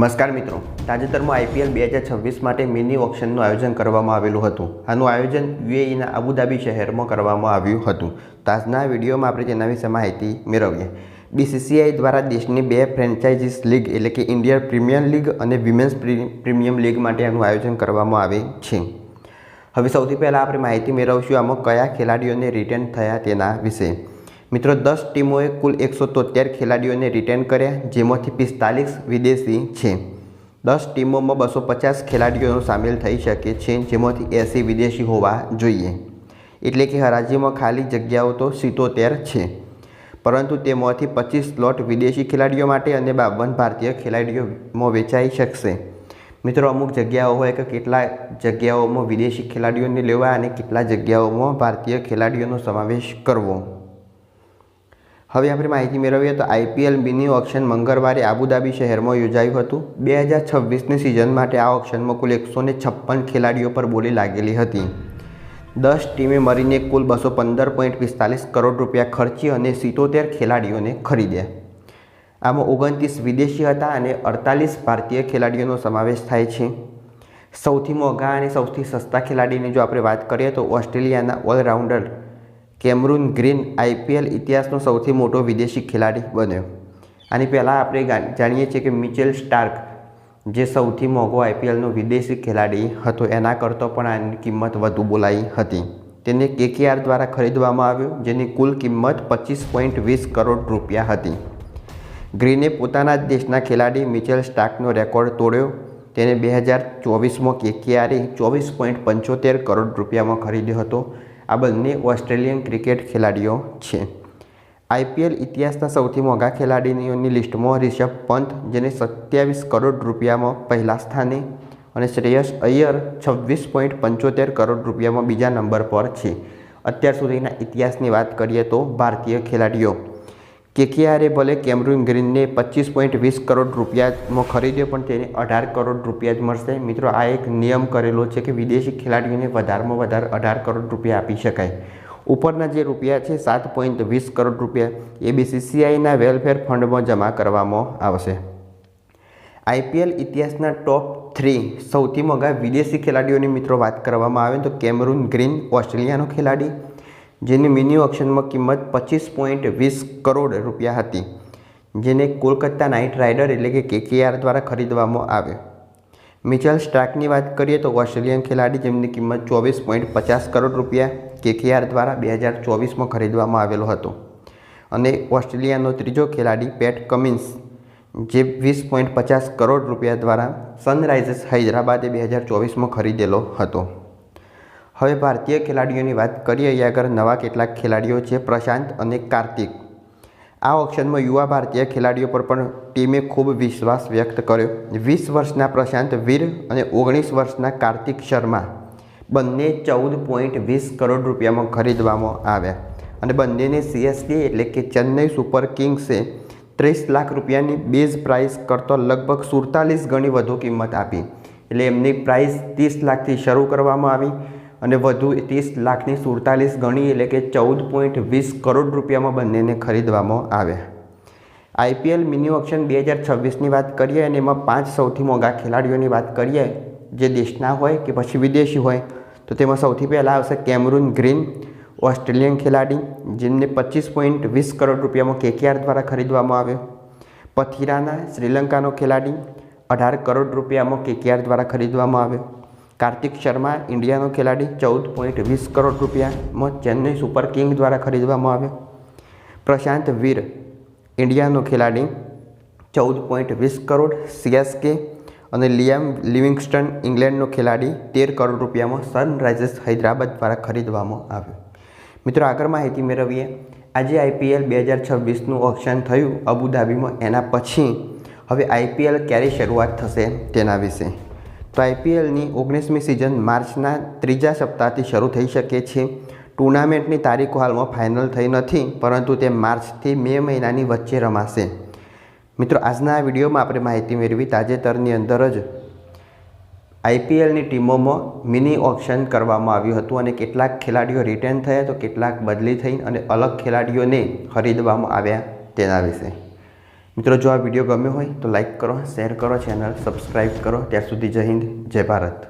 નમસ્કાર મિત્રો. તાજેતરમાં આઈપીએલ બે હજાર છવ્વીસ માટે મિની ઓક્શનનું આયોજન કરવામાં આવેલું હતું. આનું આયોજન યુએઈના અબુધાબી શહેરમાં કરવામાં આવ્યું હતું. તો આજના વિડીયોમાં આપણે તેના વિશે માહિતી મેળવીએ. બીસીસીઆઈ દ્વારા દેશની બે ફ્રેન્ચાઇઝીસ લીગ એટલે કે ઇન્ડિયન પ્રીમિયર લીગ અને વિમેન્સ પ્રીમિયમ લીગ માટે આનું આયોજન કરવામાં આવે છે. હવે સૌથી પહેલાં આપણે માહિતી મેળવશું આમાં કયા ખેલાડીઓને રિટેન થયા તેના વિશે. મિત્રો, દસ ટીમોએ કુલ એકસો તોતેર ખેલાડીઓને રિટેન કર્યા, જેમાંથી પિસ્તાલીસ વિદેશી છે. દસ ટીમોમાં બસો પચાસ ખેલાડીઓ સામેલ થઈ શકે છે, જેમાંથી એંસી વિદેશી હોવા જોઈએ. એટલે કે હરાજીમાં ખાલી જગ્યાઓ તો સિત્તોતેર છે. પરંતુ તેમાંથી પચીસ સ્લોટ વિદેશી ખેલાડીઓ માટે અને બાવન ભારતીય ખેલાડીઓમાં વેચાઈ શકશે. મિત્રો, અમુક જગ્યાઓ હોય કે કેટલા જગ્યાઓમાં વિદેશી ખેલાડીઓને લેવા અને કેટલા જગ્યાઓમાં ભારતીય ખેલાડીઓનો સમાવેશ કરવો. હવે આપણે માહિતી મેળવીએ તો આઈપીએલ મિની ઓક્શન મંગળવારે આબુધાબી શહેરમાં યોજાયું હતું. બે હજાર છવ્વીસની સિઝન માટે આ ઓક્શનમાં કુલ એકસો છપ્પન ખેલાડીઓ પર બોલી લાગેલી હતી. દસ ટીમે મળીને કુલ બસો પંદર પોઈન્ટ પિસ્તાલીસ કરોડ રૂપિયા ખર્ચી અને સિત્તોતેર ખેલાડીઓને ખરીદ્યા. આમાં ઓગણત્રીસ વિદેશી હતા અને અડતાલીસ ભારતીય ખેલાડીઓનો સમાવેશ થાય છે. સૌથી મોંઘા અને સૌથી સસ્તા ખેલાડીની જો આપણે વાત કરીએ તો ઓસ્ટ્રેલિયાના ઓલરાઉન્ડર કેમરૂન ગ્રીન આઈપીએલ ઇતિહાસનો સૌથી મોટો વિદેશી ખેલાડી બન્યો. આની પહેલાં આપણે જાણીએ છીએ કે મિચેલ સ્ટાર્ક, જે સૌથી મોંઘો આઈપીએલનો વિદેશી ખેલાડી હતો, એના કરતાં પણ આની કિંમત વધુ બોલાઈ હતી. તેને કેકેઆર દ્વારા ખરીદવામાં આવ્યો, જેની કુલ કિંમત પચીસ પોઈન્ટ વીસ કરોડ રૂપિયા હતી. ગ્રીને પોતાના જ દેશના ખેલાડી મિચેલ સ્ટાર્કનો રેકોર્ડ તોડ્યો. તેને બે હજાર ચોવીસમાં કેકેઆરે ચોવીસ પોઈન્ટ પંચોતેર કરોડ રૂપિયામાં ખરીદ્યો હતો. આ બંને ઓસ્ટ્રેલિયન ક્રિકેટ ખેલાડીઓ છે. આઈપીએલ ઇતિહાસના સૌથી મોંઘા ખેલાડીઓની લિસ્ટમાં રિષભ પંત, જેને સત્યાવીસ કરોડ રૂપિયામાં પહેલા સ્થાને અને શ્રેયસ અય્યર છવ્વીસ પોઈન્ટ પંચોતેર કરોડ રૂપિયામાં બીજા નંબર પર છે. અત્યાર સુધીના ઇતિહાસની વાત કરીએ તો ભારતીય ખેલાડીઓ કેકેઆરે ભલે કેમરૂન ગ્રીનને પચીસ પોઈન્ટ વીસ કરોડ રૂપિયામાં ખરીદ્યો, પણ તેને અઢાર કરોડ રૂપિયા જ મળશે. મિત્રો, આ એક નિયમ કરેલો છે કે વિદેશી ખેલાડીઓને વધારેમાં વધારે અઢાર કરોડ રૂપિયા આપી શકાય. ઉપરના જે રૂપિયા છે, સાત પોઈન્ટ વીસ કરોડ રૂપિયા, એ બીસીસીઆઈના વેલફેર ફંડમાં જમા કરવામાં આવશે. આઈપીએલ ઇતિહાસના ટોપ થ્રી સૌથી મોંઘા વિદેશી ખેલાડીઓની મિત્રો વાત કરવામાં આવે તો કેમરૂન ગ્રીન, ઓસ્ટ્રેલિયાનો ખેલાડી જેની મિની ઓક્શનમાં કિંમત પચીસ પોઈન્ટ વીસ કરોડ રૂપિયા હતી, જેને કોલકાતા નાઇટ રાઇડર એટલે કે કેકેઆર દ્વારા ખરીદવામાં આવ્યો. મિચલ સ્ટાર્કની વાત કરીએ તો ઓસ્ટ્રેલિયન ખેલાડી જેમની કિંમત ચોવીસ પોઈન્ટ પચાસ કરોડ રૂપિયા કેકેઆર દ્વારા બે હજાર ચોવીસમાં ખરીદવામાં આવેલો હતો. અને ઓસ્ટ્રેલિયાનો ત્રીજો ખેલાડી પેટ કમિન્સ, જે વીસ પોઈન્ટ પચાસ કરોડ રૂપિયા દ્વારા સનરાઇઝર્સ હૈદરાબાદે બે હજાર ચોવીસમાં ખરીદેલો હતો. હવે ભારતીય ખેલાડીઓની વાત કરીએ અહીંયા આગળ નવા કેટલાક ખેલાડીઓ છે, પ્રશાંત અને કાર્તિક. આ ઓપ્શનમાં યુવા ભારતીય ખેલાડીઓ પર પણ ટીમે ખૂબ વિશ્વાસ વ્યક્ત કર્યો. વીસ વર્ષના પ્રશાંત વીર અને ઓગણીસ વર્ષના કાર્તિક શર્મા બંને ચૌદ પોઈન્ટ વીસ કરોડ રૂપિયામાં ખરીદવામાં આવ્યા. અને બંનેને સીએસકે એટલે કે ચેન્નઈ સુપર કિંગ્સે ત્રીસ લાખ રૂપિયાની બેઝ પ્રાઇસ કરતો લગભગ સુડતાલીસ ગણી વધુ કિંમત આપી. એટલે એમની પ્રાઇસ ત્રીસ લાખથી શરૂ કરવામાં આવી. અને વધુ ત્રીસ લાખની સુડતાલીસ ગણી એટલે કે ચૌદ પોઈન્ટ વીસ કરોડ રૂપિયામાં બંનેને ખરીદવામાં આવ્યા આઈપીએલ મિની ઓપ્શન બે હજાર છવ્વીસની વાત કરીએ અને એમાં પાંચ સૌથી મોંઘા ખેલાડીઓની વાત કરીએ, જે દેશના હોય કે પછી વિદેશી હોય, તો તેમાં સૌથી પહેલાં આવશે કેમરૂન ગ્રીન, ઓસ્ટ્રેલિયન ખેલાડી, જેમને પચીસ પોઈન્ટ વીસ કરોડ રૂપિયામાં કેકેઆર દ્વારા ખરીદવામાં આવ્યો પથિરાના શ્રીલંકાનો ખેલાડી, અઢાર કરોડ રૂપિયામાં કેકેઆર દ્વારા ખરીદવામાં આવ્યો કાર્તિક શર્મા ઇન્ડિયાનો ખેલાડી, ચૌદ પોઈન્ટ વીસ કરોડ રૂપિયામાં ચેન્નઈ સુપર કિંગ દ્વારા ખરીદવામાં આવ્યો. પ્રશાંત વીર, ઇન્ડિયાનો ખેલાડી, ચૌદ પોઈન્ટ વીસ કરોડ, સીએસકે અને લિયામ લિવિંગસ્ટન, ઇંગ્લેન્ડનો ખેલાડી, તેર કરોડ રૂપિયામાં સનરાઇઝર્સ હૈદરાબાદ દ્વારા ખરીદવામાં આવ્યો. મિત્રો, આગળ માહિતી મેળવીએ. આજે આઈપીએલ બે હજાર છવ્વીસનું ઓપ્શન થયું અબુધાબીમાં. એના પછી હવે આઈપીએલ ક્યારે શરૂઆત થશે તેના વિશે. તો આઈપીએલની ઓગણીસમી સિઝન માર્ચના ત્રીજા સપ્તાહથી શરૂ થઈ શકે છે. ટુર્નામેન્ટની તારીખો હાલમાં ફાઇનલ થઈ નથી, પરંતુ તે માર્ચથી મે મહિનાની વચ્ચે રમાશે. મિત્રો, આજના આ વિડીયોમાં આપણે માહિતી મેળવી તાજેતરની અંદર જ આઈપીએલની ટીમોમાં મિની ઓપ્શન કરવામાં આવ્યું હતું અને કેટલાક ખેલાડીઓ રિટર્ન થયા તો કેટલાક બદલી થઈ અને અલગ ખેલાડીઓને ખરીદવામાં આવ્યા તેના વિશે. મિત્રો, જો આ વીડિયો ગમ્યો હોય તો લાઈક કરો, શેર કરો, ચેનલ સબસ્ક્રાઈબ કરો. ત્યાર સુધી જય હિન્દ, જય ભારત.